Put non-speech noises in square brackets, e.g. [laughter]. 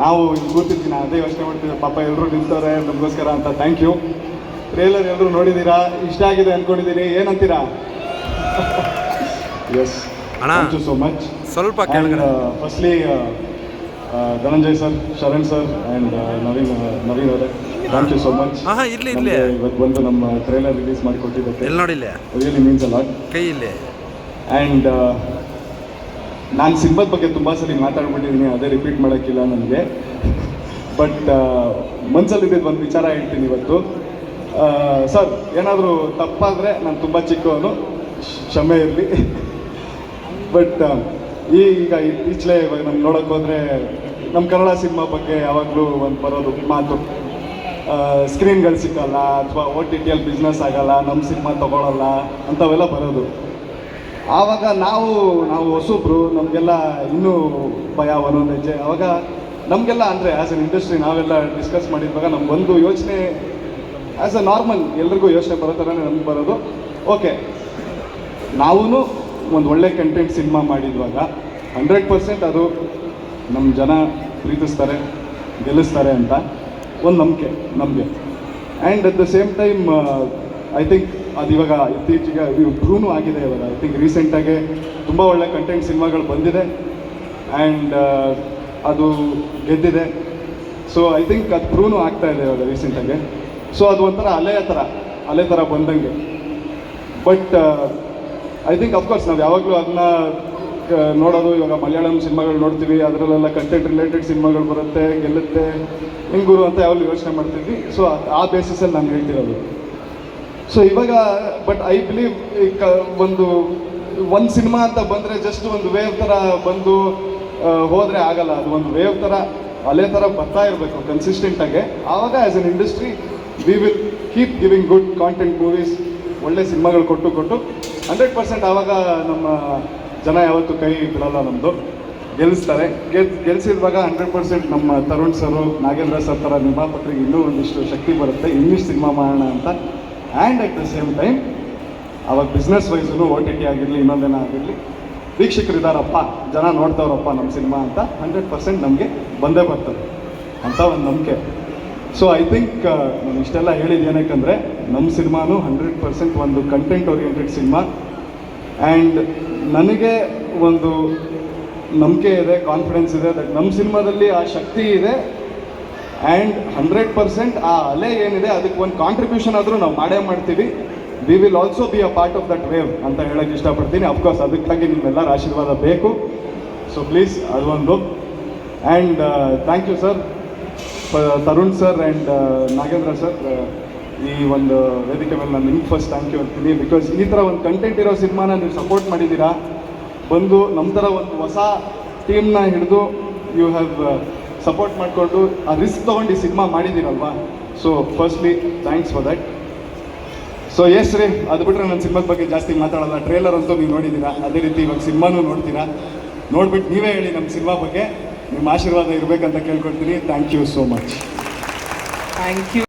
ನಾವು ಇಲ್ಲಿ ಕೂತಿರ್ತೀನಿ ಅದೇ ಯೋಚನೆ ಮಾಡ್ತೀವಿ ಪಾಪ ಎಲ್ಲರೂ ನಿಲ್ತಾರೆ ನಮಗೋಸ್ಕರ ಅಂತ. ಥ್ಯಾಂಕ್ ಯು ಟ್ರೇಲರ್ ಎಲ್ಲರೂ ನೋಡಿದ್ದೀರಾ ಇಷ್ಟ ಆಗಿದೆ ಅಂದ್ಕೊಂಡಿದ್ದೀನಿ ಏನಂತೀರಾ? [laughs] ಎಸ್ ಅಣ್ಣ. ಥ್ಯಾಂಕ್ ಯು ಸೋ ಮಚ್ ಸ್ವಲ್ಪ ಕೆಳಗಡೆ. Firstly Dhananjay sir Sharan sir and Naveen Naveen ಅವರೇ ಥ್ಯಾಂಕ್ ಯು ಸೋ ಮಚ್ ಹಾ ಇರ್ಲಿ, ಇರ್ಲಿ. ಇವತ್ತು ಬಂದು ನಮ್ಮ ಟ್ರೇಲರ್ ರಿಲೀಸ್ ಮಾಡಿಕೊಟ್ಟಿದ್ದಕ್ಕೆ ಎಲ್ಲಿ ನೋಡಿಲ್ಲ ರಿಯಲಿ ಮೀನ್ಸ್ ಅ ಲಾಟ್ ಕೈ ಇಲ್ಲಿ ಆ್ಯಂಡ್ ನಾನು ಸಿನಿಮಾದ ಬಗ್ಗೆ ತುಂಬ ಸಲ ಮಾತಾಡ್ಬಿಟ್ಟಿದ್ದೀನಿ ಅದೇ ರಿಪೀಟ್ ಮಾಡೋಕ್ಕಿಲ್ಲ ನನಗೆ. ಬಟ್ ಮನ್ಸಲ್ಲಿ ಇದ್ದಿದ್ದು ಒಂದು ವಿಚಾರ ಹೇಳ್ತೀನಿ ಇವತ್ತು. ಸರ್, ಏನಾದರೂ ತಪ್ಪಾದರೆ ನಾನು ತುಂಬ ಚಿಕ್ಕವನು ಕ್ಷ- ಕ್ಷಮೆ ಇರಲಿ. ಬಟ್ ಈಗ ಇತ್ತೀಚಲೆ ಇವಾಗ ನಮ್ಗೆ ನೋಡೋಕೆ ಹೋದರೆ ನಮ್ಮ ಕನ್ನಡ ಸಿನಿಮಾ ಬಗ್ಗೆ ಯಾವಾಗಲೂ ಒಂದು ಬರೋದು ಮಾತು. ಸ್ಕ್ರೀನ್ಗಳು ಸಿಕ್ಕಲ್ಲ, ಅಥವಾ ಓ ಟಿ ಟಿಯಲ್ಲಿ ಬಿಸ್ನೆಸ್ ಆಗಲ್ಲ ನಮ್ಮ ಸಿನಿಮಾ ತೊಗೊಳಲ್ಲ, ಅಂಥವೆಲ್ಲ ಬರೋದು. ಆವಾಗ ನಾವು ನಾವು ಹೊಸಬ್ರು, ನಮಗೆಲ್ಲ ಇನ್ನೂ ಭಯ ಒಂದೊಂದು ಹೆಜ್ಜೆ ಆವಾಗ ನಮಗೆಲ್ಲ ಅಂದರೆ ಆ್ಯಸ್ ಅನ್ ಇಂಡಸ್ಟ್ರಿ ನಾವೆಲ್ಲ ಡಿಸ್ಕಸ್ ಮಾಡಿದ್ವಾಗ ನಮಗೊಂದು ಯೋಚನೆ ಆ್ಯಸ್ ಅ ನಾರ್ಮಲ್ ಎಲ್ರಿಗೂ ಯೋಚನೆ ಬರೋ ಥರನೇ ನಮ್ಗೆ ಬರೋದು. ಓಕೆ ನಾವೂ ಒಂದು ಒಳ್ಳೆ ಕಂಟೆಂಟ್ ಸಿನಿಮಾ ಮಾಡಿದ್ವಾಗ ಹಂಡ್ರೆಡ್ ಪರ್ಸೆಂಟ್ ಅದು ನಮ್ಮ ಜನ ಪ್ರೀತಿಸ್ತಾರೆ, ಗೆಲ್ಲಿಸ್ತಾರೆ ಅಂತ. ಒಂದು ನಂಬಿಕೆ ನಮಗೆ. And at the same time I think ಅದು ಇವಾಗ ಇತ್ತೀಚೆಗೆ ಇಂಪ್ರೂವ್ನೂ ಆಗಿದೆ ಇವಾಗ. ಐ ಥಿಂಕ್ ರೀಸೆಂಟಾಗೆ ತುಂಬ ಒಳ್ಳೆ ಕಂಟೆಂಟ್ ಸಿನಿಮಾಗಳು ಬಂದಿದೆ. ಆ್ಯಂಡ್ ಅದು ಗೆದ್ದಿದೆ. ಸೊ ಐ ಥಿಂಕ್ ಅದು ಪ್ರೂನು ಆಗ್ತಾ ಇದೆ ಇವಾಗ ರೀಸೆಂಟಾಗೆ ಸೊ ಅದು ಒಂಥರ ಅಲೆಯ ಥರ, ಅಲೆ ಥರ ಬಂದಂಗೆ. ಬಟ್ ಐ ಥಿಂಕ್ ಅಫ್ಕೋರ್ಸ್ ನಾವು ಯಾವಾಗಲೂ ಅದನ್ನ ನೋಡೋದು. ಇವಾಗ ಮಲಯಾಳಂ ಸಿನಿಮಾಗಳು ನೋಡ್ತೀವಿ. ಅದರಲ್ಲೆಲ್ಲ ಕಂಟೆಂಟ್ ರಿಲೇಟೆಡ್ ಸಿನಿಮಾಗಳು ಬರುತ್ತೆ, ಗೆಲ್ಲುತ್ತೆ. ಹಿಂಗೂರು ಅಂತ ಯಾವಾಗಲೂ ಯೋಚನೆ ಮಾಡ್ತಿದ್ವಿ. ಸೊ ಆ ಬೇಸಿಸಲ್ಲಿ ನಾನು ಹೇಳ್ತಿರೋದು. ಸೊ ಇವಾಗ ಬಟ್ ಐ ಬಿಲೀವ್ ಒಂದು ಒಂದು ಸಿನಿಮಾ ಅಂತ ಬಂದರೆ ಜಸ್ಟ್ ಒಂದು ವೇವ್ ಥರ ಬಂದು ಹೋದರೆ ಆಗಲ್ಲ. ಅದು ಒಂದು ವೇವ್ ಥರ ಅಲೆ ಥರ ಬರ್ತಾ ಇರಬೇಕು ಕನ್ಸಿಸ್ಟೆಂಟಾಗೆ ಆವಾಗ as an industry we will keep giving good content movies ಒಳ್ಳೆ ಸಿನಿಮಾಗಳು ಕೊಟ್ಟು ಕೊಟ್ಟು ಹಂಡ್ರೆಡ್ ಪರ್ಸೆಂಟ್ ಆವಾಗ ನಮ್ಮ ಜನ ಯಾವತ್ತೂ ಕೈ ಬಿಡಲ್ಲ ನಮ್ಮದು ಗೆಲ್ಲಿಸ್ತಾರೆ ಗೆಲ್, ಗೆಲ್ಸಿರುವಾಗ ಹಂಡ್ರೆಡ್ ಪರ್ಸೆಂಟ್ ನಮ್ಮ ತರುಣ್ ಸರು, ನಾಗೇಂದ್ರ ಸರ್ ಥರ ನಿರ್ಮಾಪಕರಿಗೆ ಇನ್ನೂ ಒಂದಿಷ್ಟು ಶಕ್ತಿ ಬರುತ್ತೆ. ಇನ್ನಿಷ್ಟು ಸಿನಿಮಾ ಮಾಡೋಣ ಅಂತ and at the same time ಅವಾಗ business wise O T T ಆಗಿರಲಿ, ಇನ್ನೊಂದೇನೋ ಆಗಿರಲಿ ವೀಕ್ಷಕರಿದ್ದಾರಪ್ಪ ಜನ ನೋಡ್ತಾವ್ರಪ್ಪ ನಮ್ಮ ಸಿನಿಮಾ ಅಂತ ಹಂಡ್ರೆಡ್ ಪರ್ಸೆಂಟ್ ನಮಗೆ ಬಂದೇ ಬರ್ತದೆ ಅಂತ ಒಂದು ನಂಬಿಕೆ. ಸೊ ಐ ಥಿಂಕ್ ನಾನು ಇಷ್ಟೆಲ್ಲ ಹೇಳಿದ್ದು ಏನಕ್ಕಂದರೆ ನಮ್ಮ ಸಿನಿಮಾನು ಹಂಡ್ರೆಡ್ ಪರ್ಸೆಂಟ್ ಒಂದು ಕಂಟೆಂಟ್ ಓರಿಯೆಂಟೆಡ್ ಸಿನಿಮಾ. ಆ್ಯಂಡ್ ನನಗೆ ಒಂದು ನಂಬಿಕೆ ಇದೆ ಕಾನ್ಫಿಡೆನ್ಸ್ ಇದೆ ದಟ್ ನಮ್ಮ ಸಿನಿಮಾದಲ್ಲಿ ಆ ಶಕ್ತಿ ಇದೆ ಆ್ಯಂಡ್ ಹಂಡ್ರೆಡ್ ಪರ್ಸೆಂಟ್ ಆ ಅಲೆ ಏನಿದೆ, ಅದಕ್ಕೆ ಒಂದು ಕಾಂಟ್ರಿಬ್ಯೂಷನ್ ಆದರೂ ನಾವು ಮಾಡೇ ಮಾಡ್ತೀವಿ. We will also be a part of that wave ಅಂತ ಹೇಳೋಕ್ಕೆ ಇಷ್ಟಪಡ್ತೀನಿ. ಅಫ್ಕೋರ್ಸ್ ಅದಕ್ಕಾಗಿ ನಿಮ್ಮೆಲ್ಲರ ಆಶೀರ್ವಾದ ಬೇಕು. ಸೊ ಪ್ಲೀಸ್ ಅದೊಂದು and thank you sir Tarun sir and Nagendra sir ಈ ಒಂದು ವೇದಿಕೆ ಮೇಲೆ ನಾನು ನಿಮ್ಗೆ ಫಸ್ಟ್ ಥ್ಯಾಂಕ್ ಯು ಅಂತೀನಿ. ಬಿಕಾಸ್ ಈ ಥರ ಒಂದು ಕಂಟೆಂಟ್ ಇರೋ ಸಿನಿಮಾನ ನೀವು ಸಪೋರ್ಟ್ ಮಾಡಿದ್ದೀರಾ ಬಂದು ನಮ್ಮ ಥರ ಒಂದು ಹೊಸ ಟೀಮ್ನ ಹಿಡಿದು ಯು ಹ್ಯಾವ್ ಸಪೋರ್ಟ್ ಮಾಡಿಕೊಂಡು ಆ ರಿಸ್ಕ್ ತೊಗೊಂಡು ಈ cinema ಮಾಡಿದ್ದೀರಲ್ವಾ? So firstly thanks for that so S ರೀ, ಅದು ಬಿಟ್ಟರೆ ನನ್ನ ಸಿನಿಮಾದ ಬಗ್ಗೆ ಜಾಸ್ತಿ ಮಾತಾಡಲ್ಲ. ಟ್ರೇಲರ್ ಅಂತೂ ನೀವು ನೋಡಿದ್ದೀರಾ? ಅದೇ ರೀತಿ ಇವಾಗ ಸಿನಿಮಾನೂ ನೋಡ್ತೀರಾ? ನೋಡ್ಬಿಟ್ಟು ನೀವೇ ಹೇಳಿ ನಮ್ಮ ಸಿನಿಮಾ ಬಗ್ಗೆ. ನಿಮ್ಮ ಆಶೀರ್ವಾದ ಇರಬೇಕಂತ ಕೇಳ್ಕೊಳ್ತೀನಿ. Thank you so much thank you